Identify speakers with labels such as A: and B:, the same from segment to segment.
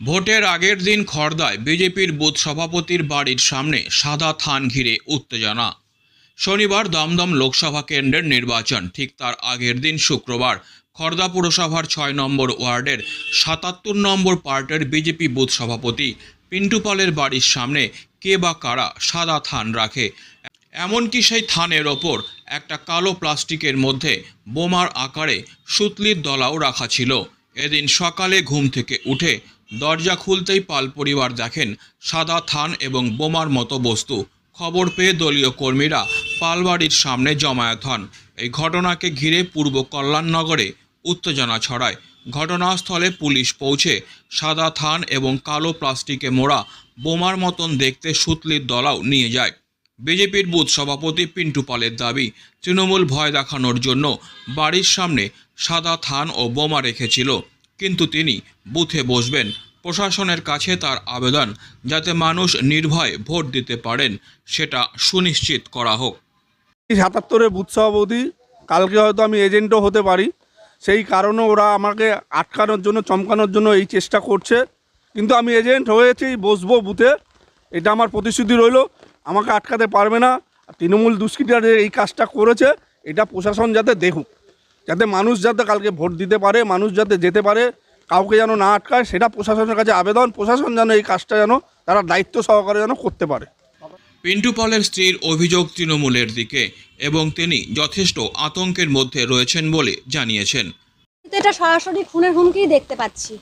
A: ভোটের আগের দিন খর্দায় বিজেপির বুথ সভাপতির বাড়ির সামনে সাদা থান ঘিরে উত্তেজনা। শনিবার দমদম লোকসভা কেন্দ্রের নির্বাচন, ঠিক তার আগের দিন শুক্রবার। খর্দা পুরসভার ছয় নম্বর ওয়ার্ডের সাতাত্তর নম্বর পার্টের বিজেপি বুথ সভাপতি পিন্টু পালের বাড়ির সামনে কে বা কারা সাদা থান রাখে। এমনকি সেই থানের ওপর একটা কালো প্লাস্টিকের মধ্যে বোমার আকারে সুতলির দলাও রাখা ছিল। এদিন সকালে ঘুম থেকে উঠে দরজা খুলতেই পাল পরিবার দেখেন সাদা থান এবং বোমার মতো বস্তু। খবর পেয়ে দলীয় কর্মীরা পালবাড়ির সামনে জমায়েত হন। এই ঘটনাকে ঘিরে পূর্ব কল্যাণনগরে উত্তেজনা ছড়ায়। ঘটনাস্থলে পুলিশ পৌঁছে সাদা থান এবং কালো প্লাস্টিকে মোড়া বোমার মতন দেখতে সুতলির দলাও নিয়ে যায়। বিজেপির বুথ সভাপতি পিন্টু পালের দাবি, তৃণমূল ভয় দেখানোর জন্য বাড়ির সামনে সাদা থান ও বোমা রেখেছিল। কিন্তু তিনি বুথে বসবেন। প্রশাসনের কাছে তার আবেদন, যাতে মানুষ নির্ভয়ে ভোট দিতে পারেন, সেটা সুনিশ্চিত করা হোক।
B: সাতাত্তরের বুথ সভাপতি, কালকে হয়তো আমি এজেন্টও হতে পারি। সেই কারণে ওরা আমাকে আটকানোর জন্য, চমকানোর জন্য এই চেষ্টা করছে। কিন্তু আমি এজেন্ট হয়েছি, বসবো বুথে। এটা আমার প্রতিশ্রুতি রইল। আমাকে আটকাতে পারবে না। তৃণমূল দুষ্কৃতীরা এই কাজটা করেছে, এটা প্রশাসন যাতে দেখুক। যাতে মানুষ যাতে কালকে ভোট দিতে পারে মানুষ যাতে যেতে পারে কাউকে যেন না আটকায় সেটা প্রশাসনের কাছে আবেদন প্রশাসন যেন এই কাজটা যেন তারা দায়িত্ব সহকারে যেন করতে পারে।
A: পিন্টু পলের স্ত্রীর অভিযোগ তৃণমূলের দিকে এবং তিনি যথেষ্ট আতঙ্কের মধ্যে রয়েছেন বলে জানিয়েছেন।
C: এটা সরাসরি খুনের হুমকিই দেখতে পাচ্ছি।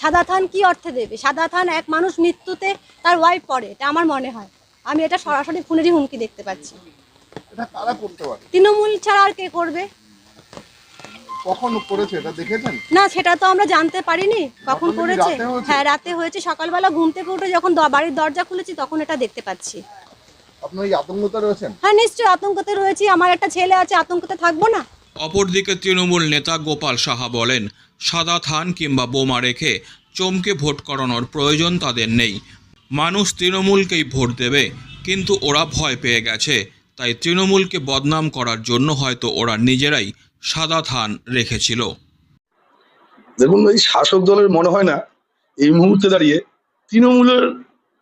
C: সাদা থান কি অর্থে দেবে? সাদা থান এক মানুষ মৃত্যুতে তার ওয়াইফ পড়ে এটা আমার মনে হয়। আমি এটা সরাসরি খুনেরই হুমকি দেখতে পাচ্ছি।
D: এটা কারা করতে পারে?
C: তৃণমূল ছাড়া আর কে করবে?
D: কখন করেছে এটা দেখেছেন?
C: না সেটা তো আমরা জানতে পারিনি। কখন
D: কখন
C: করেছে? হ্যাঁ রাতে হয়েছে। সকালবেলা ঘুম থেকে উঠে যখন বাড়ির দরজা খুলেছি তখন এটা দেখতে পাচ্ছি।
D: আপনার এই আতঙ্কতে রয়েছেন?
C: হ্যাঁ নিশ্চয়ই আতঙ্কতে রয়েছি। আমার একটা ছেলে আছে আতঙ্কতে থাকব না?
A: অপরদিকে তৃণমূল নেতা গোপাল সাহা বলেন সাদা থান কিংবা বোমা রেখে চমকে ভোট করানোর প্রয়োজন তাদের নেই। মানুষ তৃণমূলকেই ভোট দেবে কিন্তু ওরা ভয় পেয়ে গেছে। তাই তৃণমূলকে বদনাম করার জন্য হয়তো ওরা নিজেরাই সাদা থান রেখেছিল।
E: দেখুন, এই শাসক দলের মনে হয় না এই মুহূর্তে দাঁড়িয়ে তৃণমূলের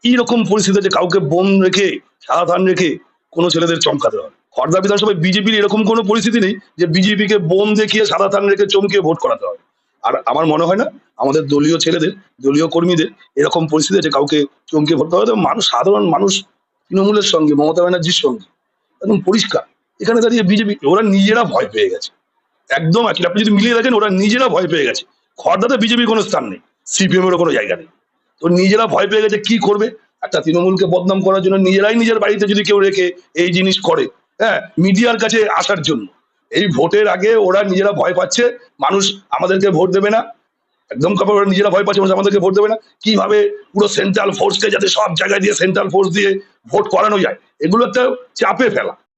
E: এইরকম পরিস্থিতি যে কাউকে বোম রেখে, সাদা থান রেখে কোনো ছেলেদের চমকাতে হয় খড়দা বিধানসভায় বিজেপির এরকম কোনো পরিস্থিতি নেই যে বিজেপিকে বোম দেখিয়ে, সাদা থান রেখে চমকিয়ে ভোট করাতে হয় আর আমার মনে হয় না আমাদের দলীয় ছেলেদের, দলীয় কর্মীদের এরকম পরিস্থিতি যে কাউকে চমকে ভোট হবে। মানুষ, সাধারণ মানুষ তৃণমূলের সঙ্গে, মমতা ব্যানার্জির সঙ্গে, একদম পরিষ্কার। এখানে দাঁড়িয়ে বিজেপি, ওরা নিজেরা ভয় পেয়ে গেছে। একদম একই আপনি যদি মিলিয়ে দেখেন, ওরা নিজেরা ভয় পেয়ে গেছে। খড়দাতে বিজেপির কোনো স্থান নেই সিপিএম এরও কোনো জায়গা নেই। তো নিজেরা ভয় পেয়ে গেছে, কি করবে? একটা তৃণমূলকে বদনাম করার জন্য নিজেরাই নিজের বাড়িতে যদি কেউ রেখে এই জিনিস করে হ্যাঁ মিডিয়ার কাছে আসার জন্য। এই ভোটের আগে ওরা নিজেরা ভয় পাচ্ছে, মানুষ আমাদেরকে ভোট দেবে না। একদম কাপড় ওরা নিজেরা ভয় পাচ্ছে, মানুষ আমাদেরকে ভোট দেবে না। কীভাবে পুরো সেন্ট্রাল ফোর্সকে যাতে সব জায়গায় দিয়ে সেন্ট্রাল ফোর্স দিয়ে ভোট করানো যায়, এগুলো একটা চাপে ফেলা।